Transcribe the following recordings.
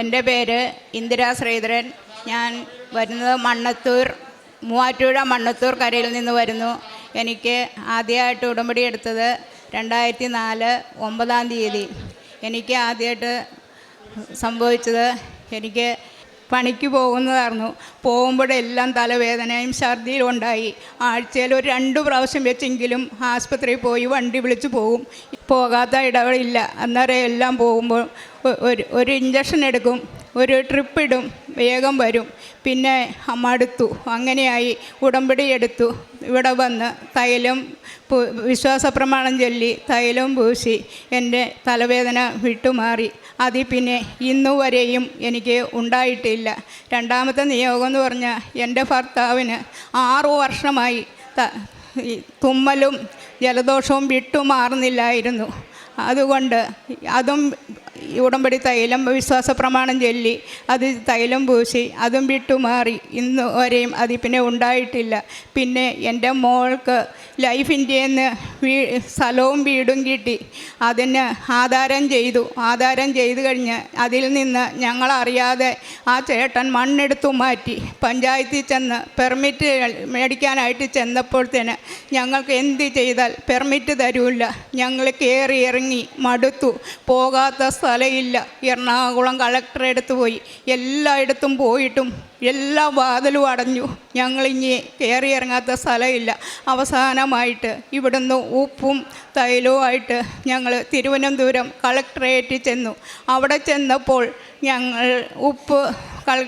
എന്റെ പേര് ഇന്ദിരാ ശ്രീധരൻ. ഞാൻ വരുന്നത് മണ്ണത്തൂർ മൂവാറ്റുപുഴ മണ്ണത്തൂർ കരയിൽ നിന്ന് വരുന്നു. എനിക്ക് ആദ്യമായിട്ട് ഉടമ്പടി എടുത്തത് രണ്ടായിരത്തി നാല് ഒമ്പതാം തീയതി. എനിക്ക് ആദ്യമായിട്ട് സംഭവിച്ചത് എനിക്ക് പണിക്ക് പോകുന്നതായിരുന്നു. പോകുമ്പോഴെല്ലാം തലവേദനയും ഛർദിയും ഉണ്ടായി ആഴ്ചയിൽ ഒരു രണ്ട് പ്രാവശ്യം വെച്ചെങ്കിലും ആസ്പത്രിയിൽ പോയി വണ്ടി വിളിച്ച് പോകും പോകാത്ത ഇടവഴില്ല അന്നേരം എല്ലാം പോകുമ്പോൾ ഒരു ഒരു ഇഞ്ചക്ഷൻ എടുക്കും. ഒരു ട്രിപ്പ് ഇടും. വേഗം വരും. പിന്നെ മടുത്തു. അങ്ങനെയായി ഉടമ്പടി എടുത്തു. ഇവിടെ വന്ന് തൈലം വിശ്വാസ പ്രമാണം ചൊല്ലി തൈലം പൂശി എന്റെ തലവേദന വിട്ടുമാറി. അതിൽ പിന്നെ ഇന്നു വരെയും എനിക്ക് ഉണ്ടായിട്ടില്ല. രണ്ടാമത്തെ നിയോഗം എന്ന് പറഞ്ഞാൽ എന്റെ ഭർത്താവിന് ആറു വർഷമായി തുമ്മലും ജലദോഷവും വിട്ടുമാറുന്നില്ലായിരുന്നു. അതുകൊണ്ട് അതും ഈ ഉടമ്പടി തൈലം വിശ്വാസ പ്രമാണം ചൊല്ലി അത് തൈലം പൂശി അതും വിട്ടുമാറി. ഇന്ന് വരെയും അത് പിന്നെ ഉണ്ടായിട്ടില്ല. പിന്നെ എന്റെ മോൾക്ക് ലൈഫ് ഇന്ത്യയിൽ നിന്ന് വീ സ്ഥലവും വീടും കിട്ടി. അതിന് ആധാരം ചെയ്തു. ആധാരം ചെയ്തു കഴിഞ്ഞ് അതിൽ നിന്ന് ഞങ്ങളറിയാതെ ആ ചേട്ടൻ മണ്ണെടുത്തു മാറ്റി. പഞ്ചായത്തിൽ ചെന്ന് പെർമിറ്റ് മേടിക്കാനായിട്ട് ചെന്നപ്പോഴത്തേന് ഞങ്ങൾക്ക് എന്ത് ചെയ്താൽ പെർമിറ്റ് തരൂല്ല ഞങ്ങൾ കയറി ഇറങ്ങി മടുത്തു. പോകാത്ത സ്ഥലമില്ല എറണാകുളം കളക്ടറെ അടുത്ത് പോയി. എല്ലായിടത്തും പോയിട്ടും എല്ലാ വാതിലും അടഞ്ഞു. ഞങ്ങളിനി കയറി ഇറങ്ങാത്ത സ്ഥലമില്ല. അവസാനമായിട്ട് ഇവിടുന്ന് ഉപ്പും തൈലവുമായിട്ട് ഞങ്ങൾ തിരുവനന്തപുരം കളക്ടറേറ്റിൽ ചെന്നു. അവിടെ ചെന്നപ്പോൾ ഞങ്ങൾ ഉപ്പ്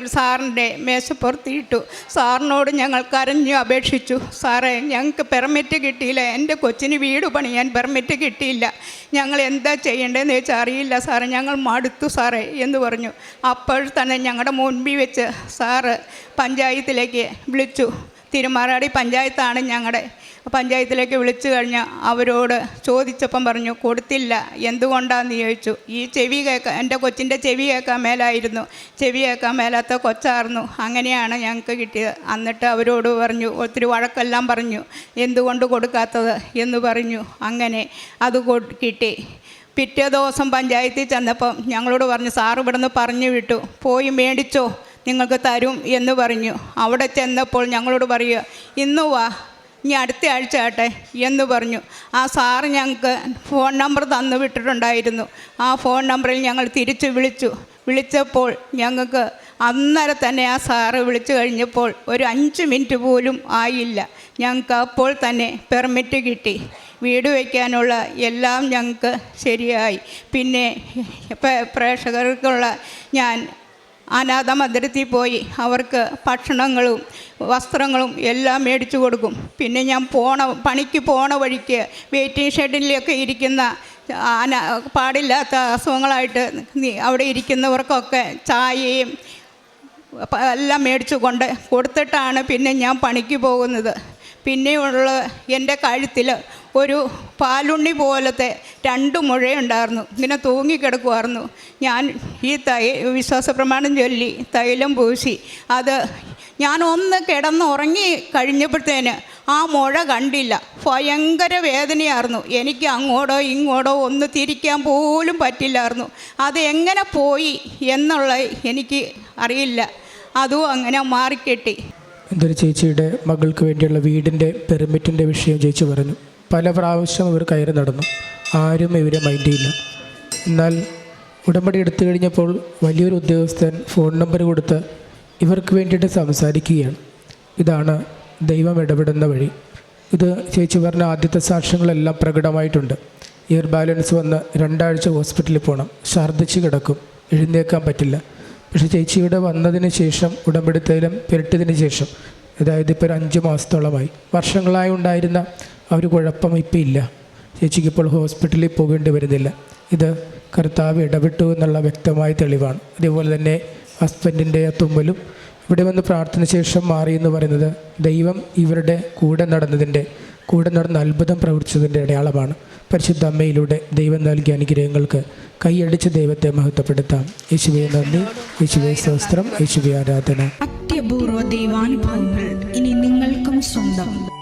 സാറിന്റെ മേശപ്പുറത്തിയിട്ടു. സാറിനോട് ഞങ്ങൾ കരഞ്ഞു അപേക്ഷിച്ചു. സാറേ ഞങ്ങൾക്ക് പെർമിറ്റ് കിട്ടിയില്ല. എന്റെ കൊച്ചിന് വീട് പണിയാൻ പെർമിറ്റ് കിട്ടിയില്ല. ഞങ്ങൾ എന്താ ചെയ്യേണ്ടതെന്ന് ചോദിച്ചാൽ അറിയില്ല സാറേ. ഞങ്ങൾ മടുത്തു സാറേ എന്ന് പറഞ്ഞു. അപ്പോൾ തന്നെ ഞങ്ങളുടെ മുൻപിൽ വെച്ച് സാറ് പഞ്ചായത്തിലേക്ക് വിളിച്ചു. തിരുമാറാടി പഞ്ചായത്താണ് ഞങ്ങളുടെ പഞ്ചായത്തിലേക്ക് വിളിച്ചു കഴിഞ്ഞ് അവരോട് ചോദിച്ചപ്പം പറഞ്ഞു കൊടുത്തില്ല. എന്തുകൊണ്ടാണെന്ന് ചോദിച്ചു. ഈ ചെവി കേൾക്കാൻ എന്റെ കൊച്ചിന്റെ ചെവി കേൾക്കാൻ മേലായിരുന്നു. ചെവി കേൾക്കാൻ മേലാത്ത കൊച്ചായിരുന്നു അങ്ങനെയാണ് ഞങ്ങൾക്ക് കിട്ടിയത്. എന്നിട്ട് അവരോട് പറഞ്ഞു ഒത്തിരി വഴക്കെല്ലാം പറഞ്ഞു. എന്തുകൊണ്ട് കൊടുക്കാത്തത്? എന്ന് പറഞ്ഞു. അങ്ങനെ അത് കിട്ടി. പിറ്റേ ദിവസം പഞ്ചായത്തിൽ ചെന്നപ്പം ഞങ്ങളോട് പറഞ്ഞു സാറ് ഇവിടുന്ന് പറഞ്ഞു വിട്ടു. പോയി മേടിച്ചോ. നിങ്ങൾക്ക് തരും എന്ന് പറഞ്ഞു. അവിടെ ചെന്നപ്പോൾ ഞങ്ങളോട് പറയുക ഇന്ന് വാ ഇനി അടുത്ത ആഴ്ച ആട്ടെ എന്ന് പറഞ്ഞു. ആ സാറ് ഞങ്ങൾക്ക് ഫോൺ നമ്പർ തന്നു വിട്ടിട്ടുണ്ടായിരുന്നു. ആ ഫോൺ നമ്പറിൽ ഞങ്ങൾ തിരിച്ച് വിളിച്ചു. വിളിച്ചപ്പോൾ ഞങ്ങൾക്ക് അന്നേരം തന്നെ ആ സാറ് വിളിച്ചു കഴിഞ്ഞപ്പോൾ ഒരു അഞ്ച് മിനിറ്റ് പോലും ആയില്ല. ഞങ്ങൾക്ക് അപ്പോൾ തന്നെ പെർമിറ്റ് കിട്ടി. വീട് വയ്ക്കാനുള്ള എല്ലാം ഞങ്ങൾക്ക് ശരിയായി. പിന്നെ പ്രേക്ഷകർക്കുള്ള ഞാൻ അനാഥ മന്ദിരത്തിൽ പോയി അവർക്ക് ഭക്ഷണങ്ങളും വസ്ത്രങ്ങളും എല്ലാം മേടിച്ചു കൊടുക്കും. പിന്നെ ഞാൻ പോണ പണിക്ക് പോണ വഴിക്ക് വെയിറ്റിംഗ് ഷെഡിലൊക്കെ ഇരിക്കുന്ന അന പാടില്ലാത്ത അസുഖങ്ങളായിട്ട് അവിടെ ഇരിക്കുന്നവർക്കൊക്കെ ചായയും എല്ലാം മേടിച്ചു കൊണ്ട് കൊടുത്തിട്ടാണ് പിന്നെ ഞാൻ പണിക്ക് പോകുന്നത്. പിന്നെയുള്ള എന്റെ കഴുത്തിൽ ഒരു പാലുണ്ണി പോലത്തെ രണ്ട് മുഴയുണ്ടായിരുന്നു. ഇങ്ങനെ തൂങ്ങിക്കിടക്കുമായിരുന്നു ഞാൻ ഈ തൈ വിശ്വാസ പ്രമാണം ചൊല്ലി തൈലം പൂശി. അത് ഞാൻ ഒന്ന് കിടന്ന് ഉറങ്ങി കഴിഞ്ഞപ്പോഴത്തേന് ആ മുഴ കണ്ടില്ല. ഭയങ്കര വേദനയായിരുന്നു. എനിക്ക് അങ്ങോട്ടോ ഇങ്ങോട്ടോ ഒന്ന് തിരിക്കാൻ പോലും പറ്റില്ലായിരുന്നു. അത് എങ്ങനെ പോയി എന്നുള്ള എനിക്ക് അറിയില്ല. അതും അങ്ങനെ മാറിക്കെട്ടി. എന്തൊരു ചേച്ചിയുടെ മകൾക്ക് വേണ്ടിയുള്ള വീടിന്റെ പെർമിറ്റിന്റെ വിഷയം ചേച്ചി പറഞ്ഞു. പല പ്രാവശ്യം ഇവർ കയറി നടന്നു. ആരും ഇവരെ മൈൻഡ് ചെയ്യില്ല. എന്നാൽ ഉടമ്പടി എടുത്തു കഴിഞ്ഞപ്പോൾ വലിയൊരു ഉദ്യോഗസ്ഥൻ ഫോൺ നമ്പർ കൊടുത്ത് ഇവർക്ക് വേണ്ടിയിട്ട് സംസാരിക്കുകയാണ്. ഇതാണ് ദൈവം ഇടപെടുന്ന വഴി. ഇത് ചേച്ചി പറഞ്ഞ ആദ്യത്തെ സാക്ഷ്യങ്ങളെല്ലാം പ്രകടമായിട്ടുണ്ട്. ഇയർ ബാലൻസ് വന്ന് രണ്ടാഴ്ച ഹോസ്പിറ്റലിൽ പോകണം ഛർദ്ദിച്ച് കിടക്കും. എഴുന്നേക്കാൻ പറ്റില്ല. പക്ഷേ ചേച്ചിയുടെ വന്നതിന് ശേഷം ഉടമ്പടിത്തൈലം പുരട്ടിയതിന് ശേഷം അതായത് ഇപ്പോൾ ഒരു അഞ്ച് മാസത്തോളമായി. വർഷങ്ങളായി ഉണ്ടായിരുന്ന ഒരു കുഴപ്പം ഇപ്പം ഇല്ല. ചേച്ചിക്ക് ഇപ്പോൾ ഹോസ്പിറ്റലിൽ പോകേണ്ടി വരുന്നില്ല. ഇത് കർത്താവ് ഇടപെട്ടു എന്നുള്ള വ്യക്തമായ തെളിവാണ്. അതേപോലെ തന്നെ ഹസ്ബൻഡിന്റെ തുമ്പലും ഇവിടെ വന്ന് പ്രാർത്ഥന ശേഷം മാറി എന്ന് പറയുന്നത് ദൈവം ഇവരുടെ കൂടെ നടന്നതിന്റെ കൂടെ നടന്ന അത്ഭുതം പ്രവർത്തിച്ചതിന്റെ അടയാളമാണ്. പരിശുദ്ധ അമ്മയിലൂടെ ദൈവം നൽകിയ അനുഗ്രഹങ്ങൾക്ക് കൈയടിച്ച് ദൈവത്തെ മഹത്വപ്പെടുത്താം. യേശുവെ നന്ദി. യേശുവെ സ്വസ്ത്രം യേശുവെ ആരാധന. അത്യപൂർവ ദൈവാനുഭവങ്ങൾ ഇനി നിങ്ങൾക്കും സ്വന്തം.